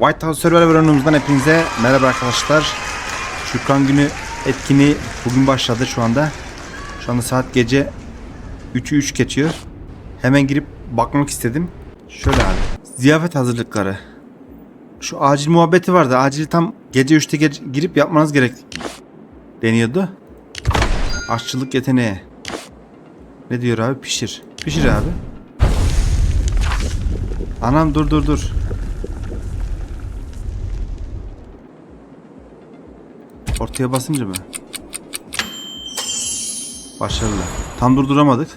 White House Survivor oyunumuzdan hepinize merhaba arkadaşlar. Şükran günü etkinliği bugün başladı şu anda. Şu anda saat gece 3'ü 3 geçiyor. Hemen girip bakmak istedim. Şöyle abi. Ziyafet hazırlıkları. Şu acil muhabbeti vardı. Acil tam gece 3'te ge- girip yapmanız gerek deniyordu. Aşçılık yeteneği. Ne diyor abi? Pişir. Pişir abi. Anam dur dur dur. Ortaya basınca mı? Başarılı. Tam durduramadık.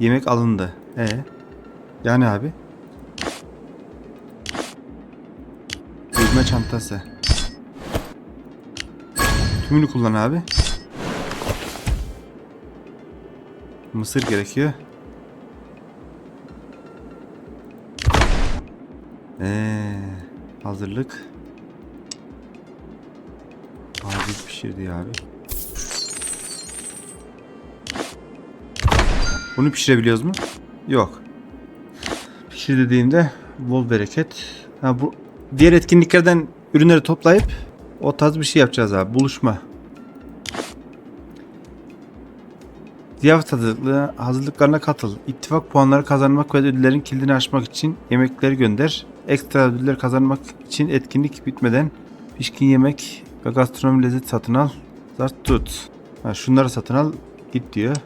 Yemek alındı. E Yani abi. Yüzme çantası. Tümünü kullan abi. Mısır gerekiyor. Ee, hazırlık. Acil pişirdi abi. Bunu pişirebiliyoruz mu? Yok. Pişir dediğimde bol bereket. Ha bu diğer etkinliklerden ürünleri toplayıp o tarz bir şey yapacağız abi. Buluşma. Ziyafet hazırlığı, hazırlıklarına katıl. İttifak puanları kazanmak ve ödüllerin kilidini açmak için yemekleri gönder. Ekstra ödüller kazanmak için etkinlik bitmeden pişkin yemek ve gastronomi lezzet satın al. Zart tut. Ha, şunları satın al. Git diyor.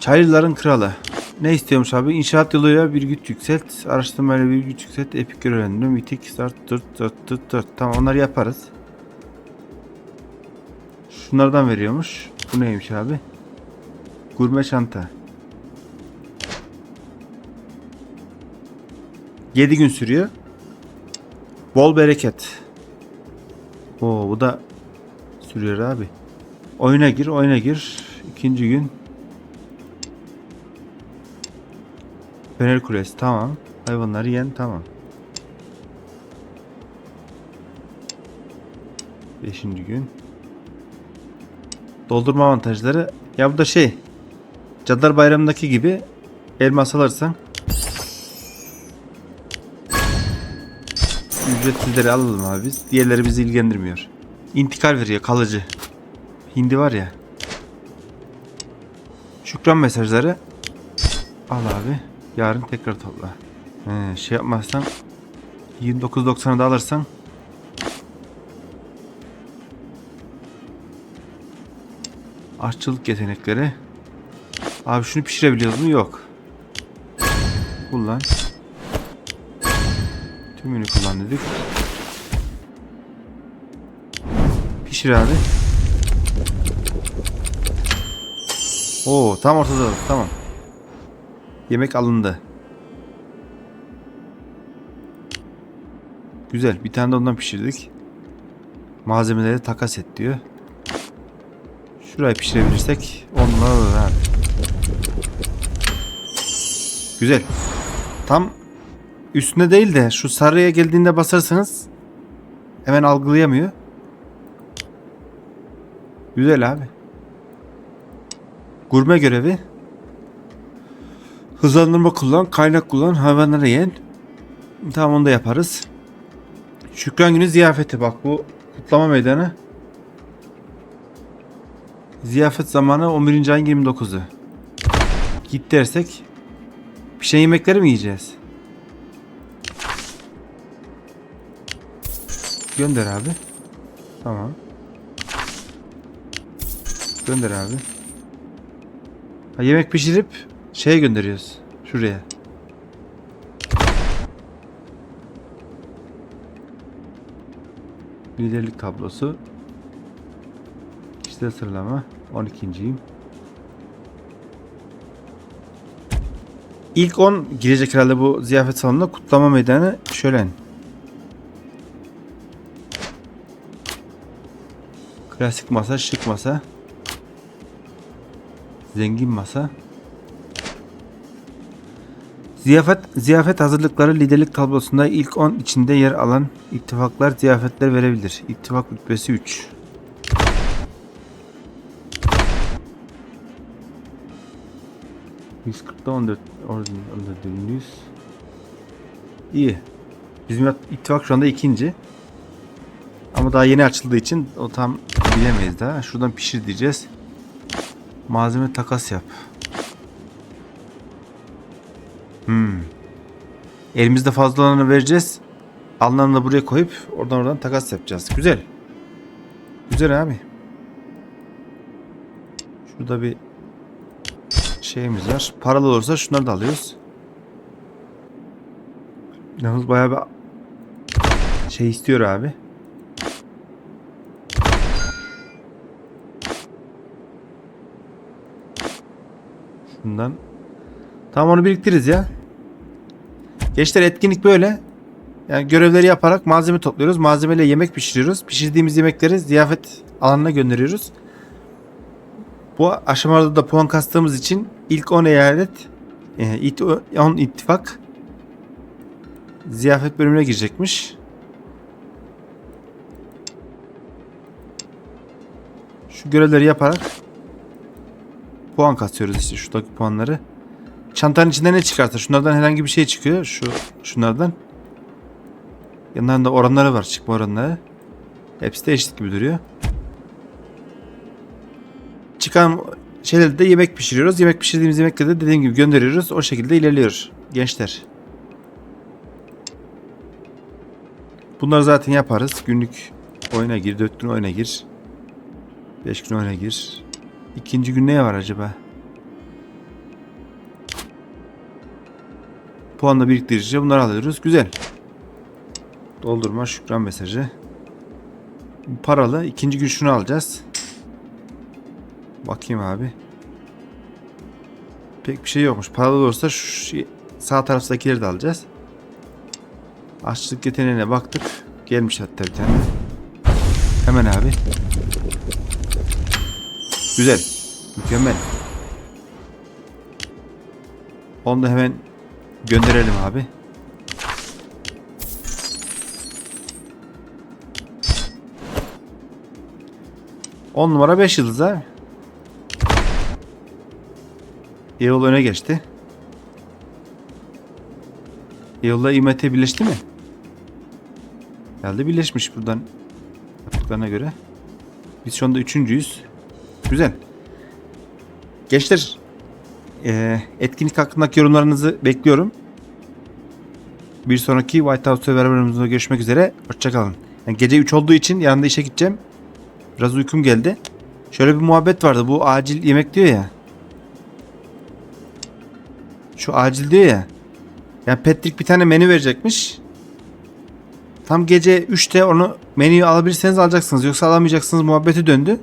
Çayırların kralı. Ne istiyormuş abi? İnşaat yoluyla bir güç yükselt. Araştırmayla bir güç yükselt. Epik görevlendirme. Mitik. Zart tut. Zart tut. Zart. Tamam onları yaparız. Şunlardan veriyormuş. Bu neymiş abi? Gurme çanta. 7 gün sürüyor. Bol bereket. Oo bu da sürüyor abi. Oyuna gir, oyuna gir. İkinci gün. Fener kulesi tamam. Hayvanları yen tamam. Beşinci gün. Doldurma avantajları. Ya bu da şey. Cadılar Bayramı'ndaki gibi elmas alırsan ücretsizleri alalım abi biz. Diğerleri bizi ilgilendirmiyor. İntikal veriyor kalıcı. Hindi var ya. Şükran mesajları. Al abi. Yarın tekrar topla. He, şey yapmazsan 29.90'ı da alırsan Aşçılık yetenekleri. Abi şunu pişirebiliyoruz mu? Yok. Kullan. Tümünü kullan dedik. Pişir abi. Oo tam ortada. Tamam. Yemek alındı. Güzel. Bir tane de ondan pişirdik. Malzemeleri takas et diyor. Şurayı pişirebilirsek on numara olur abi. Güzel. Tam üstüne değil de şu sarıya geldiğinde basarsanız hemen algılayamıyor. Güzel abi. Gurme görevi. Hızlandırma kullan, kaynak kullan, hayvanları yen. Tamam onu da yaparız. Şükran günü ziyafeti bak bu kutlama meydanı. Ziyafet zamanı 11. ayın 29'u. Git dersek pişen yemekleri mi yiyeceğiz? Gönder abi. Tamam. Gönder abi. Ha, yemek pişirip şeye gönderiyoruz. Şuraya. Liderlik tablosu. İşte sıralama 12.yim. İlk 10 girecek herhalde bu ziyafet salonunda kutlama meydanı şölen. Klasik masa, şık masa. Zengin masa. Ziyafet, ziyafet hazırlıkları liderlik tablosunda ilk 10 içinde yer alan ittifaklar ziyafetler verebilir. İttifak rütbesi 3. ...140'da 14 orada dönüyoruz. İyi. Bizim ittifak şu anda ikinci. Ama daha yeni açıldığı için o tam bilemeyiz daha. Şuradan pişir diyeceğiz. Malzeme takas yap. Hmm. Elimizde fazla olanı vereceğiz. Alanlarını da buraya koyup oradan oradan takas yapacağız. Güzel. Güzel abi. Şurada bir şeyimiz var. Paralı olursa şunları da alıyoruz. Yalnız bayağı bir şey istiyor abi. Şundan. Tamam onu biriktiririz ya. Gençler etkinlik böyle. Yani görevleri yaparak malzeme topluyoruz. Malzemeyle yemek pişiriyoruz. Pişirdiğimiz yemekleri ziyafet alanına gönderiyoruz. Bu aşamada da puan kastığımız için ilk 10 eyalet, e, ilk 10 ittifak ziyafet bölümüne girecekmiş. Şu görevleri yaparak puan kasıyoruz işte şuradaki puanları. Çantanın içinde ne çıkarsa şunlardan herhangi bir şey çıkıyor. Şu şunlardan. Yanlarında oranları var çıkma oranları. Hepsi de eşit gibi duruyor. Çıkan şeyleri de yemek pişiriyoruz. Yemek pişirdiğimiz yemekleri de dediğim gibi gönderiyoruz. O şekilde ilerliyor gençler. Bunları zaten yaparız. Günlük oyuna gir, 4 gün oyuna gir. 5 gün oyuna gir. İkinci gün ne var acaba? Puanla biriktirici bunları alıyoruz. Güzel. Doldurma şükran mesajı. Paralı. ikinci gün şunu alacağız. Bakayım abi. Pek bir şey yokmuş. Paralı olursa şu şey- sağ taraftakileri de alacağız. Açlık yeteneğine baktık. Gelmiş hatta bir tane. Hemen abi. Güzel. Mükemmel. Onu da hemen gönderelim abi. On numara 5 yıldız abi. Yol öne geçti. Yolla IMT birleşti mi? Herhalde birleşmiş buradan yaptıklarına göre. Biz şu anda üçüncüyüz. Güzel. Gençler eee, etkinlik hakkındaki yorumlarınızı bekliyorum. Bir sonraki White House beraberimizde görüşmek üzere. Hoşçakalın. Yani gece 3 olduğu için yarın işe gideceğim. Biraz uykum geldi. Şöyle bir muhabbet vardı. Bu acil yemek diyor ya. Şu acil diyor ya. Yani Patrick bir tane menü verecekmiş. Tam gece 3'te onu menüyü alabilirseniz alacaksınız. Yoksa alamayacaksınız muhabbeti döndü.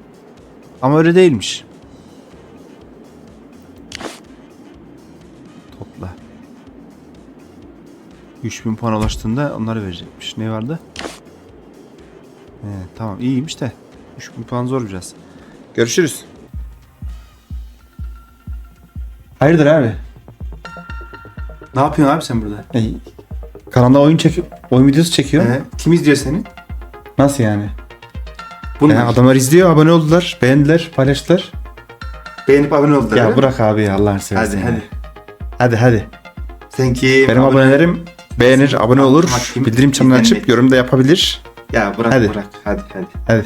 Ama öyle değilmiş. Topla. 3000 puan ulaştığında onları verecekmiş. Ne vardı? He, tamam iyiymiş de. 3000 puan zor biraz. Görüşürüz. Hayırdır abi? Ne yapıyorsun abi sen burada? E, kanalda oyun çekiyor. Oyun videosu çekiyor. Ee, kim izliyor seni? Nasıl yani? Bunu E, adamlar izliyor, abone oldular, beğendiler, paylaştılar. beğenip abone oldular. Ya bırak abi ya Allah'ını seversen. Hadi hadi. Hadi hadi. Sen kim? Benim Abone- abonelerim beğenir, abone olur, bildirim çanını açıp yorum da yapabilir. Ya bırak Hadi. bırak. Hadi hadi. Hadi.